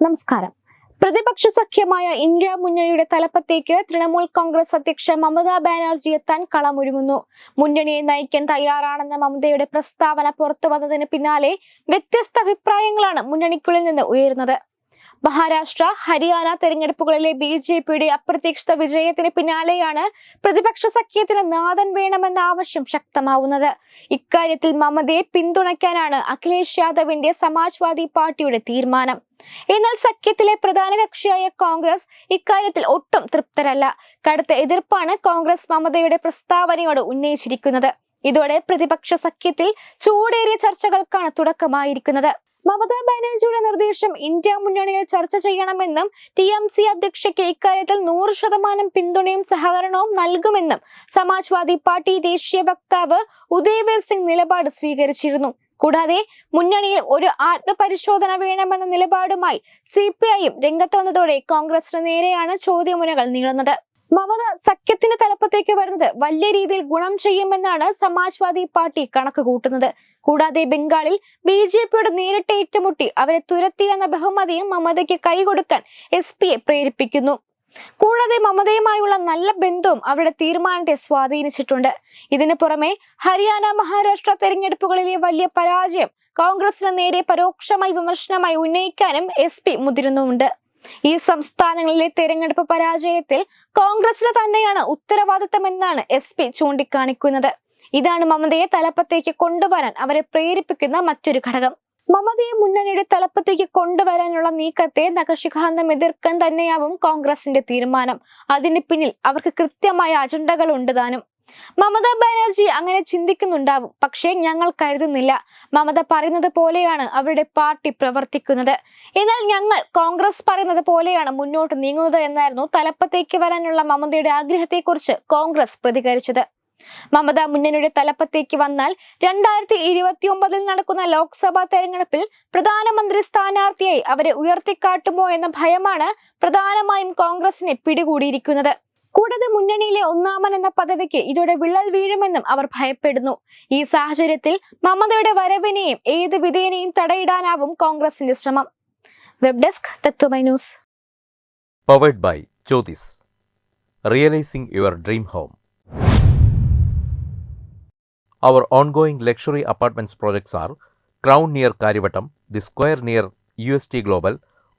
നമസ്കാരം. പ്രതിപക്ഷ സഖ്യമായ ഇന്ത്യ മുന്നണിയുടെ തലപ്പത്തേക്ക് തൃണമൂൽ കോൺഗ്രസ് അധ്യക്ഷ മമതാ ബാനർജി എത്താൻ കളമൊരുങ്ങുന്നു. മുന്നണിയെ നയിക്കാൻ തയ്യാറാണെന്ന മമതയുടെ പ്രസ്താവന പുറത്തു വന്നതിന് പിന്നാലെ വ്യത്യസ്ത അഭിപ്രായങ്ങളാണ് മുന്നണിക്കുള്ളിൽ നിന്ന് ഉയരുന്നത്. മഹാരാഷ്ട്ര ഹരിയാന തെരഞ്ഞെടുപ്പുകളിലെ ബി ജെ പിയുടെ അപ്രതീക്ഷിത വിജയത്തിന് പിന്നാലെയാണ് പ്രതിപക്ഷ സഖ്യത്തിന് നാദൻ വേണമെന്ന ആവശ്യം ശക്തമാവുന്നത്. ഇക്കാര്യത്തിൽ മമതയെ പിന്തുണയ്ക്കാനാണ് അഖിലേഷ് യാദവിന്റെ സമാജ്വാദി പാർട്ടിയുടെ തീരുമാനം. എന്നാൽ സഖ്യത്തിലെ പ്രധാന കക്ഷിയായ കോൺഗ്രസ് ഇക്കാര്യത്തിൽ ഒട്ടും തൃപ്തരല്ല. കടുത്ത എതിർപ്പാണ് കോൺഗ്രസ് മമതയുടെ പ്രസ്താവനയോട് ഉന്നയിച്ചിരിക്കുന്നത്. ഇതോടെ പ്രതിപക്ഷ സഖ്യത്തിൽ ചൂടേറിയ ചർച്ചകൾക്കാണ് തുടക്കമായിരിക്കുന്നത്. മമതാ ബാനർജിയുടെ നിർദ്ദേശം ഇന്ത്യ മുന്നണിയിൽ ചർച്ച ചെയ്യണമെന്നും ടി എം സി അധ്യക്ഷയ്ക്ക് ഇക്കാര്യത്തിൽ നൂറ് ശതമാനം പിന്തുണയും സഹകരണവും നൽകുമെന്നും സമാജ്വാദി പാർട്ടി ദേശീയ വക്താവ് ഉദയവീർ സിംഗ് നിലപാട് സ്വീകരിച്ചിരുന്നു. കൂടാതെ മുന്നണിയിൽ ഒരു ആത്മപരിശോധന വേണമെന്ന നിലപാടുമായി സി പി ഐയും രംഗത്ത് വന്നതോടെ കോൺഗ്രസിന് നേരെയാണ് ചോദ്യമുനകൾ നീളുന്നത്. മമത സഖ്യത്തിന്റെ തലപ്പത്തേക്ക് വരുന്നത് വലിയ രീതിയിൽ ഗുണം ചെയ്യുമെന്നാണ് സമാജ്വാദി പാർട്ടി കണക്ക് കൂട്ടുന്നത്. കൂടാതെ ബംഗാളിൽ ബി ജെ പിയോട് നേരിട്ട് ഏറ്റുമുട്ടി അവരെ തുരത്തി എന്ന ബഹുമതിയും മമതയ്ക്ക് കൈകൊടുക്കാൻ എസ് പിയെ പ്രേരിപ്പിക്കുന്നു. കൂടാതെ മമതയുമായുള്ള നല്ല ബന്ധവും അവരുടെ തീരുമാനത്തെ സ്വാധീനിച്ചിട്ടുണ്ട്. ഇതിനു പുറമെ ഹരിയാന മഹാരാഷ്ട്ര തെരഞ്ഞെടുപ്പുകളിലെ വലിയ പരാജയം കോൺഗ്രസിന് നേരെ പരോക്ഷമായി വിമർശനമായി ഉന്നയിക്കാനും എസ് പി മുതിരുന്നുമുണ്ട്. ഈ സംസ്ഥാനങ്ങളിലെ തെരഞ്ഞെടുപ്പ് പരാജയത്തിൽ കോൺഗ്രസിന് തന്നെയാണ് ഉത്തരവാദിത്തമെന്നാണ് എസ് പി ചൂണ്ടിക്കാണിക്കുന്നത്. ഇതാണ് മമതയെ തലപ്പത്തേക്ക് കൊണ്ടുവരാൻ അവരെ പ്രേരിപ്പിക്കുന്ന മറ്റൊരു ഘടകം. മമതയെ മുന്നണിയുടെ തലപ്പത്തേക്ക് കൊണ്ടുവരാനുള്ള നീക്കത്തെ നഖശിഖാന്തം എതിർക്കാൻ തന്നെയാവും കോൺഗ്രസിന്റെ തീരുമാനം. അതിന് പിന്നിൽ അവർക്ക് കൃത്യമായ അജണ്ടകൾ ഉണ്ട് താനും. മമതാ ബാനർജി അങ്ങനെ ചിന്തിക്കുന്നുണ്ടാവും. പക്ഷേ ഞങ്ങൾ കരുതുന്നില്ല. മമത പറയുന്നത് പോലെയാണ് അവരുടെ പാർട്ടി പ്രവർത്തിക്കുന്നത്. എന്നാൽ ഞങ്ങൾ കോൺഗ്രസ് പറയുന്നത് പോലെയാണ് മുന്നോട്ട് നീങ്ങുന്നത് എന്നായിരുന്നു തലപ്പത്തേക്ക് വരാനുള്ള മമതയുടെ ആഗ്രഹത്തെക്കുറിച്ച് കോൺഗ്രസ് പ്രതികരിച്ചത്. മമത മുന്നണിയുടെ തലപ്പത്തേക്ക് വന്നാൽ രണ്ടായിരത്തി ഇരുപത്തി ഒമ്പതിൽ നടക്കുന്ന ലോക്സഭാ തെരഞ്ഞെടുപ്പിൽ പ്രധാനമന്ത്രി സ്ഥാനാർത്ഥിയായി അവരെ ഉയർത്തിക്കാട്ടുമോ എന്ന ഭയമാണ് പ്രധാനമായും കോൺഗ്രസിനെ പിടികൂടിയിരിക്കുന്നത്. കൂടാതെ മുന്നണിയിലെ ഒന്നാമൻ എന്ന പദവിക്ക് ഇതോടെ വിള്ളൽ വീഴുമെന്നും അവർ ഭയപ്പെടുന്നു. ഈ സാഹചര്യത്തിൽ മമതയുടെ വരവിനെയും ഏത് വിധേനയും തടയിടാനാവും കോൺഗ്രസിന്റെ ശ്രമം. Web desk news. Powered by Jyothis realising your dream home our ongoing luxury apartments projects are Crown near Kariavattom the square near U S T Crown